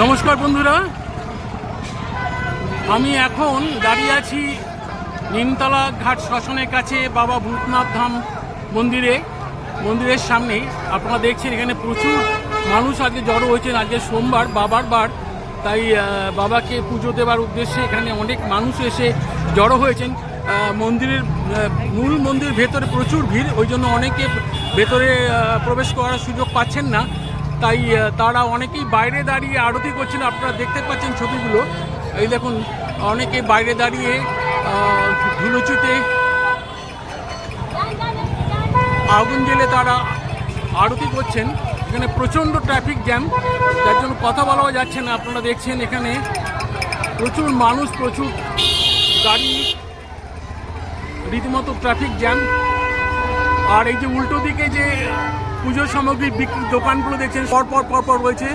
নমস্কার বন্ধুরা। আমি এখন দাঁড়িয়ে আছি নিমতলা ঘাট শ্মশানের কাছে বাবা ভূতনাথ ধাম মন্দিরে। মন্দিরের সামনে আপনারা দেখছেন এখানে প্রচুর মানুষ আজকে জড়ো হয়েছেন। আজকে সোমবার, বাবার বার। তাই বাবাকে পুজো দেওয়ার উদ্দেশ্যে এখানে অনেক মানুষ এসে জড়ো হয়েছেন। মন্দিরের মূল মন্দির ভেতরে প্রচুর ভিড়। ওই জন্য অনেকে ভেতরে প্রবেশ করার সুযোগ পাচ্ছেন না। তাই তারা অনেকেই বাইরে দাঁড়িয়ে আরতি করছেন। আপনারা দেখতে পাচ্ছেন ছবিগুলো। এই দেখুন, অনেকে বাইরে দাঁড়িয়ে ধুলোচুতে আগুন জেলে তারা আরতি করছেন। এখানে প্রচণ্ড ট্রাফিক জ্যাম। যার জন্য কথা বলাও যাচ্ছে না। আপনারা দেখছেন এখানে প্রচুর মানুষ, প্রচুর গাড়ি, রীতিমতো ট্রাফিক জ্যাম। আর এই যে উল্টো দিকে যে পুজোর সামগ্রী বিক্রি দোকানগুলো দেখছেন পরপর পরপর রয়েছে।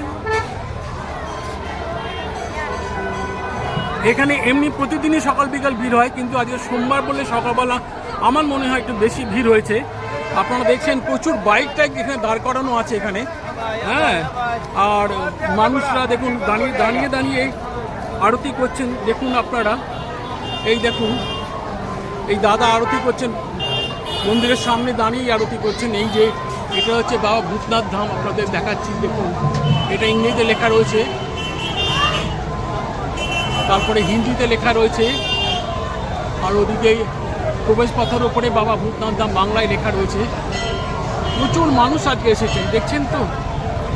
এখানে এমনি প্রতিদিনই সকাল বিকাল ভিড় হয়, কিন্তু আজকে সোমবার বলে সকালবেলা আমার মনে হয় একটু বেশি ভিড় হয়েছে। আপনারা দেখছেন প্রচুর বাইক টাইক এখানে দাঁড় করানো আছে এখানে। হ্যাঁ আর মানুষরা দেখুন, দাঁড়িয়ে দাঁড়িয়ে দাঁড়িয়ে আরতি করছেন। দেখুন আপনারা, এই দেখুন, এই দাদা আরতি করছেন, মন্দিরের সামনে দাঁড়িয়ে আরতি করছেন। এই যে এটা হচ্ছে বাবা ভূতনাথ ধাম, আপনাদের দেখাচ্ছি, দেখুন। এটা ইংরেজিতে লেখা রয়েছে। তারপরে হিন্দিতে লেখা রয়েছে। আর ওদিকে প্রবেশ পথের ওপরে বাবা ভূতনাথ ধাম বাংলায় লেখা রয়েছে। প্রচুর মানুষ আজকে এসেছেন, দেখছেন তো?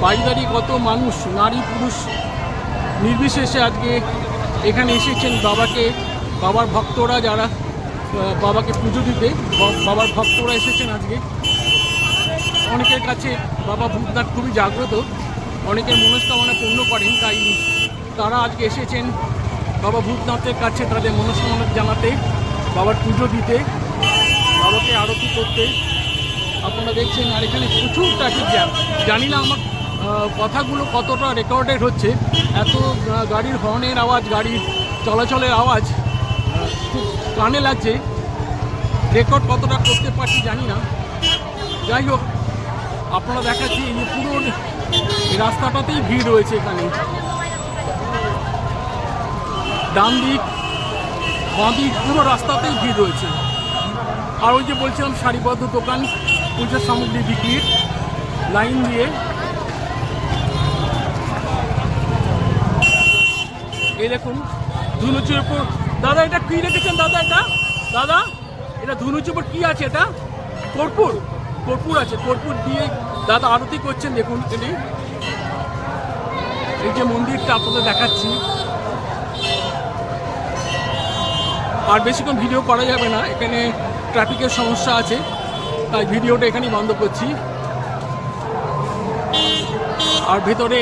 বাড়ি কত মানুষ, নারী, পুরুষ নির্বিশেষে আজকে এখানে এসেছেন বাবাকে, বাবার ভক্তরা যারা বাবাকে পুজো দিতে বাবার ভক্তরা এসেছেন আজকে। অনেকের কাছে বাবা ভূতনাথ খুবই জাগ্রত, অনেকের মনস্কামনা পূর্ণ করেন, তাই তারা আজকে এসেছেন বাবা ভূতনাথের কাছে তাদের মনস্কামনা জানাতে, বাবার পুজো দিতে, বাবাকে আরতি করতে। আপনারা দেখছেন, আর এখানে প্রচুর ট্রাফিক জ্যাম জানি না আমার কথাগুলো কতটা রেকর্ডেড হচ্ছে। এত গাড়ির হর্নের আওয়াজ, গাড়ির চলাচলের আওয়াজ খুব কানে লাগছে। রেকর্ড কতটা করতে পারছি জানি না। যাই হোক আপনারা দেখাচ্ছি এই পুরো রাস্তাটাতেই ভিড় রয়েছে এখানে। ডান দিক, বাঁ দিক, পুরো রাস্তাতেই ভিড় রয়েছে। আর ওই যে বলছিলাম, সারিবদ্ধ দোকান পুজোর সামগ্রী বিক্রির লাইন দিয়ে। এই দেখুন, ধুনুচুর উপর। দাদা, এটা কি রেখেছেন? দাদা, এটা? দাদা, এটা ধুনুচুর উপর কি আছে? এটা? কর্পূর। কর্পূর আছে, কর্পূর দিয়ে দাদা আরতি করছেন, দেখুন এখানে এই যে মন্দিরটা আপনাদের দেখাচ্ছি। আর বেশিক্ষণ ভিডিও করা যাবে না, এখানে ট্রাফিকের সমস্যা আছে, তাই ভিডিওটা এখানেই বন্ধ করছি। আর ভেতরে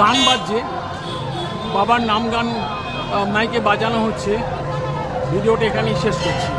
গান বাজছে, বাবার নাম গান মাইকে বাজানো হচ্ছে। ভিডিওটা এখানেই শেষ করছি।